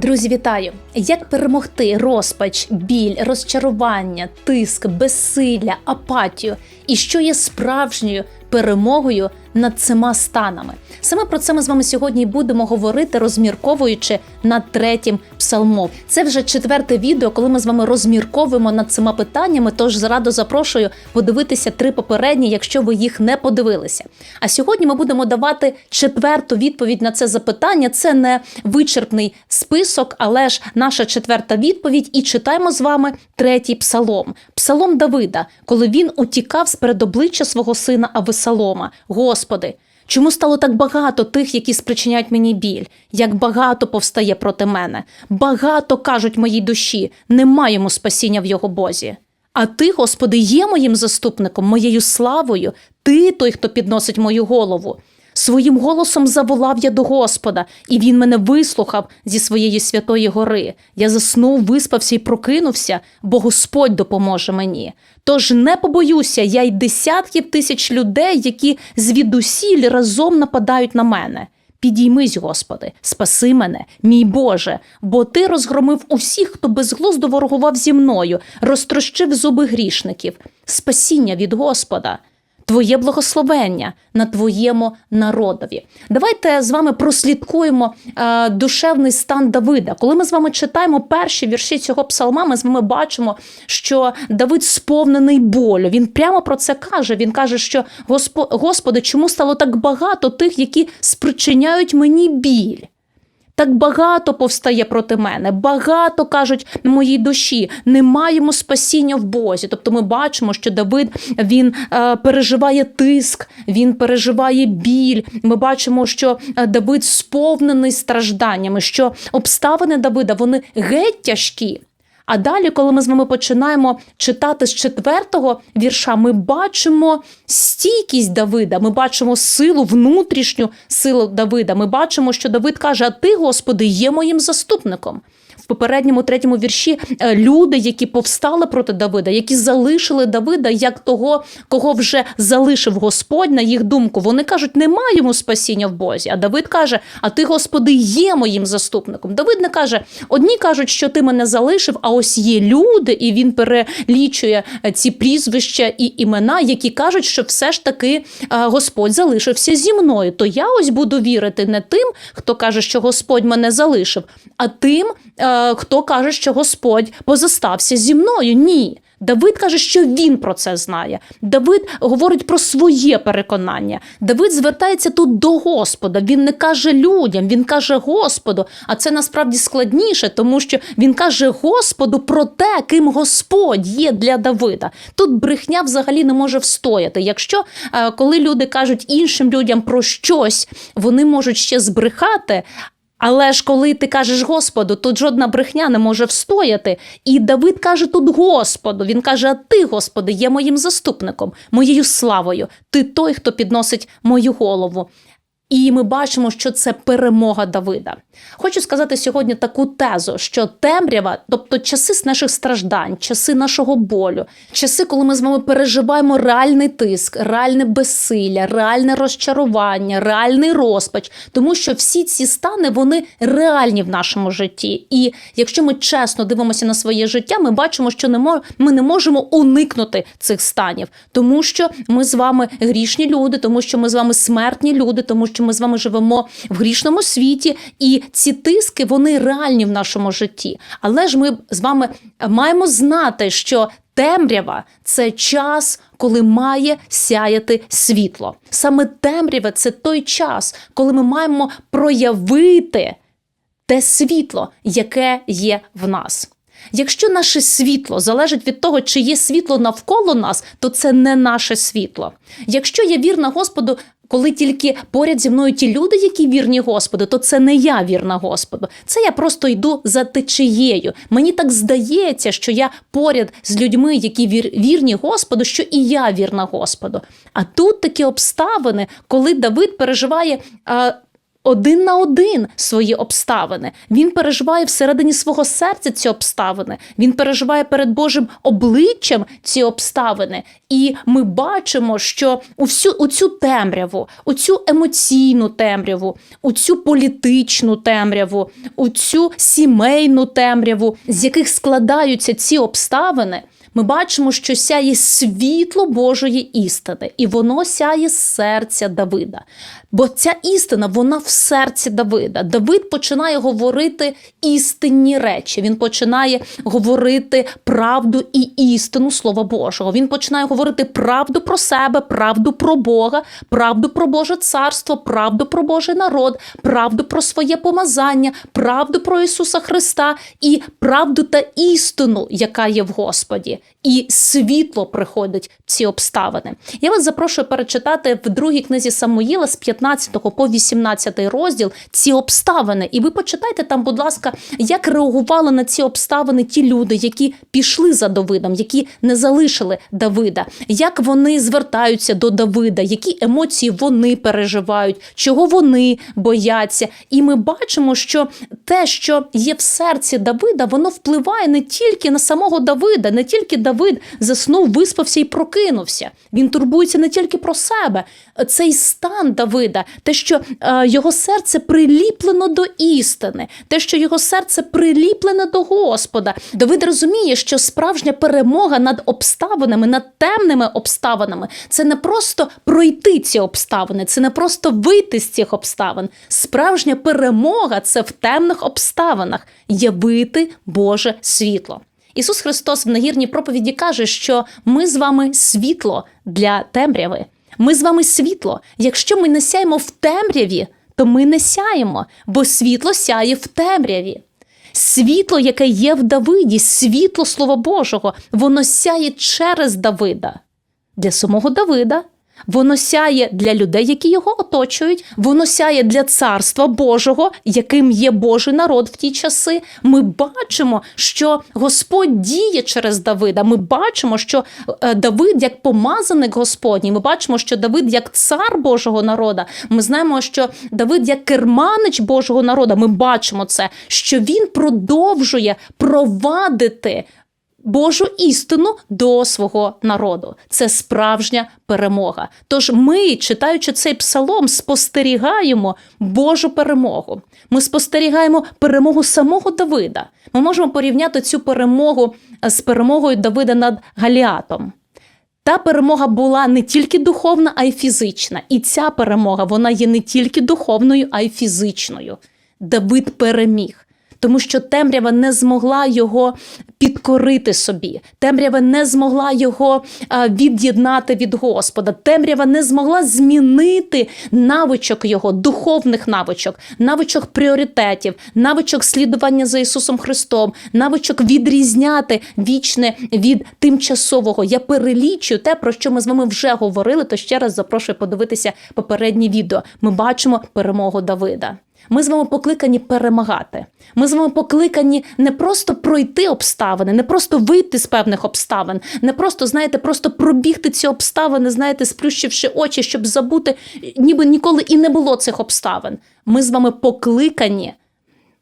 Друзі, вітаю! Як перемогти розпач, біль, розчарування, тиск, безсилля, апатію і що є справжньою перемогою над цими станами? Саме про це ми з вами сьогодні будемо говорити, розмірковуючи над третім псалмом. Це вже четверте відео, коли ми з вами розмірковуємо над цими питаннями. Тож зараду запрошую подивитися три попередні, якщо ви їх не подивилися. А сьогодні ми будемо давати четверту відповідь на це запитання. Це не вичерпний список, але ж наша четверта відповідь. І читаємо з вами третій псалом. Псалом Давида, коли він утікав з перед обличчя свого сина Авесалома. Господи. Чому стало так багато тих, які спричиняють мені біль? Як багато повстає проти мене? Багато кажуть моїй душі, нема йому спасіння в його Бозі. А ти, Господи, є моїм заступником, моєю славою. Ти той, хто підносить мою голову. Своїм голосом заволав я до Господа, і він мене вислухав зі своєї святої гори. Я заснув, виспався і прокинувся, бо Господь допоможе мені. Тож не побоюся я й десятків тисяч людей, які звідусіль разом нападають на мене. Підіймись, Господи, спаси мене, мій Боже, бо ти розгромив усіх, хто безглуздо ворогував зі мною, розтрощив зуби грішників, спасіння від Господа. Твоє благословення на твоєму народові. Давайте з вами прослідкуємо е, душевний стан Давида. Коли ми з вами читаємо перші вірші цього псалма, ми з вами бачимо, що Давид сповнений болю. Він прямо про це каже. Він каже, що Господи, чому стало так багато тих, які спричиняють мені біль? Так багато повстає проти мене, багато кажуть моїй душі, не маємо спасіння в Бозі. Тобто ми бачимо, що Давид він е, переживає тиск, він переживає біль. Ми бачимо, що е, Давид сповнений стражданнями, що обставини Давида вони геть тяжкі. А далі, коли ми з вами починаємо читати з четвертого вірша, ми бачимо стійкість Давида, ми бачимо силу, внутрішню силу Давида. Ми бачимо, що Давид каже: А ти, Господи, є моїм заступником. В попередньому третьому вірші е, люди, які повстали проти Давида, які залишили Давида як того, кого вже залишив Господь на їх думку. Вони кажуть, немає йому спасіння в Бозі. А Давид каже: А ти, Господи, є моїм заступником. Давид не каже: одні кажуть, що ти мене залишив, а ось є люди, і він перелічує е, ці прізвища і імена, які кажуть, що все ж таки е, Господь залишився зі мною. То я ось буду вірити не тим, хто каже, що Господь мене залишив, а тим. Е, хто каже, що Господь позостався зі мною. Ні. Давид каже, що він про це знає. Давид говорить про своє переконання. Давид звертається тут до Господа. Він не каже людям, він каже Господу. А це насправді складніше, тому що він каже Господу про те, ким Господь є для Давида. Тут брехня взагалі не може встояти. Якщо е, коли люди кажуть іншим людям про щось, вони можуть ще збрехати. Але ж коли ти кажеш Господу, тут жодна брехня не може встояти. І Давид каже тут Господу. Він каже: А ти, Господи, є моїм заступником, моєю славою. Ти той, хто підносить мою голову. І ми бачимо, що це перемога Давида. Хочу сказати сьогодні таку тезу, що темрява, тобто часи наших страждань, часи нашого болю, часи, коли ми з вами переживаємо реальний тиск, реальне безсилля, реальне розчарування, реальний розпач, тому що всі ці стани вони реальні в нашому житті. І якщо ми чесно дивимося на своє життя, ми бачимо, що не мож, ми не можемо уникнути цих станів, тому що ми з вами грішні люди, тому що ми з вами смертні люди, тому що що ми з вами живемо в грішному світі, і ці тиски вони реальні в нашому житті. Але ж ми з вами маємо знати, що темрява це час, коли має сяяти світло. Саме темрява це той час, коли ми маємо проявити те світло, яке є в нас. Якщо наше світло залежить від того, чи є світло навколо нас, то це не наше світло. Якщо я вірна Господу, коли тільки поряд зі мною ті люди, які вірні Господу, то це не я вірна Господу. Це я просто йду за течією. Мені так здається, що я поряд з людьми, які вір, вірні Господу, що і я вірна Господу. А тут такі обставини, коли Давид переживає. Один на один свої обставини. Він переживає всередині свого серця ці обставини. Він переживає перед Божим обличчям ці обставини. І ми бачимо, що у всю у цю темряву, у цю емоційну темряву, у цю політичну темряву, у цю сімейну темряву, з яких складаються ці обставини. Ми бачимо, що сяє світло Божої істини, і воно сяє з серця Давида. Бо ця істина, вона в серці Давида. Давид починає говорити істинні речі. Він починає говорити правду і істину Слова Божого. Він починає говорити правду про себе, правду про Бога, правду про Боже царство, правду про Божий народ, правду про своє помазання, правду про Ісуса Христа і правду та істину, яка є в Господі. І світло приходить в ці обставини. Я вас запрошую перечитати в другій книзі Самуїла з 15 по 18 розділ ці обставини. І ви почитайте там, будь ласка, як реагували на ці обставини ті люди, які пішли за Давидом, які не залишили Давида, як вони звертаються до Давида, які емоції вони переживають, чого вони бояться. І ми бачимо, що те, що є в серці Давида, воно впливає не тільки на самого Давида, не тільки Давид заснув, виспався і прокинувся. Він турбується не тільки про себе. Цей стан Давида, те, що е, його серце приліплено до істини, те, що його серце приліплене до Господа. Давид розуміє, що справжня перемога над обставинами, над темними обставинами, це не просто пройти ці обставини, це не просто вийти з цих обставин. Справжня перемога це в темних обставинах явити Боже світло. Ісус Христос в нагірній проповіді каже, що ми з вами світло для темряви. Ми з вами світло. Якщо ми не сяємо в темряві, то ми не сяємо, бо світло сяє в темряві. Світло, яке є в Давиді, світло Слова Божого, воно сяє через Давида. Для самого Давида. Воно сяє для людей, які його оточують. Воно сяє для царства Божого, яким є Божий народ в ті часи. Ми бачимо, що Господь діє через Давида. Ми бачимо, що е, Давид як помазаник Господній. Ми бачимо, що Давид як цар Божого народа. Ми знаємо, що Давид як керманич Божого народа. Ми бачимо це, що він продовжує провадити. Божу істину до свого народу. Це справжня перемога. Тож ми, читаючи цей псалом, спостерігаємо Божу перемогу. Ми спостерігаємо перемогу самого Давида. Ми можемо порівняти цю перемогу з перемогою Давида над Галіатом. Та перемога була не тільки духовна, а й фізична. І ця перемога вона є не тільки духовною, а й фізичною. Давид переміг тому що темрява не змогла його підкорити собі. Темрява не змогла його від'єднати від Господа. Темрява не змогла змінити навичок його, духовних навичок, навичок пріоритетів, навичок слідування за Ісусом Христом, навичок відрізняти вічне від тимчасового. Я перелічую те, про що ми з вами вже говорили. То ще раз запрошую подивитися попереднє відео. Ми бачимо перемогу Давида. Ми з вами покликані перемагати. Ми з вами покликані не просто пройти обставини, не просто вийти з певних обставин, не просто, знаєте, просто пробігти ці обставини, знаєте, сплющивши очі, щоб забути, ніби ніколи і не було цих обставин. Ми з вами покликані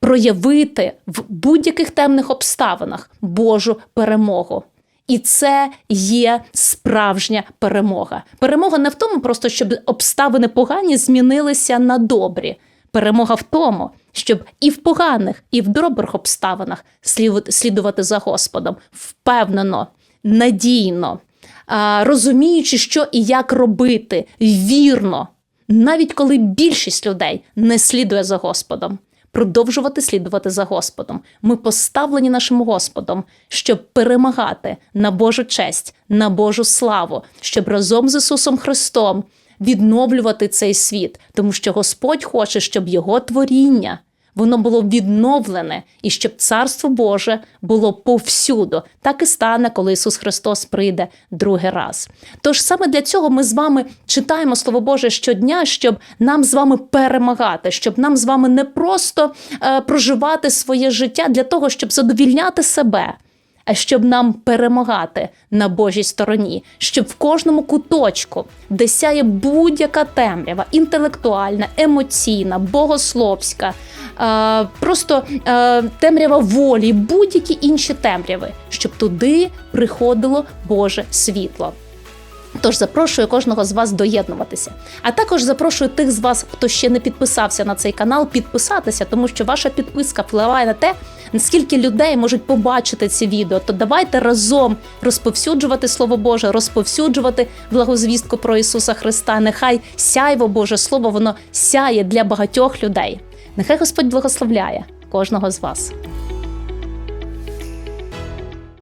проявити в будь-яких темних обставинах Божу перемогу. І це є справжня перемога. Перемога не в тому, просто щоб обставини погані змінилися на добрі. Перемога в тому, щоб і в поганих, і в добрих обставинах слідувати за Господом впевнено, надійно, розуміючи, що і як робити вірно, навіть коли більшість людей не слідує за Господом. Продовжувати слідувати за Господом. Ми поставлені нашим Господом, щоб перемагати на Божу честь, на Божу славу, щоб разом з Ісусом Христом відновлювати цей світ, тому що Господь хоче, щоб його творіння воно було відновлене і щоб царство Боже було повсюду. Так і стане, коли Ісус Христос прийде другий раз. Тож саме для цього ми з вами читаємо Слово Боже щодня, щоб нам з вами перемагати, щоб нам з вами не просто е, проживати своє життя для того, щоб задовільняти себе. А щоб нам перемагати на Божій стороні, щоб в кожному куточку, де сяє будь-яка темрява, інтелектуальна, емоційна, богословська, е, просто е, темрява волі, будь-які інші темряви, щоб туди приходило Боже світло. Тож запрошую кожного з вас доєднуватися. А також запрошую тих з вас, хто ще не підписався на цей канал, підписатися, тому що ваша підписка впливає на те, наскільки людей можуть побачити ці відео. То давайте разом розповсюджувати Слово Боже, розповсюджувати благозвістку про Ісуса Христа. Нехай сяйво Боже Слово, воно сяє для багатьох людей. Нехай Господь благословляє кожного з вас.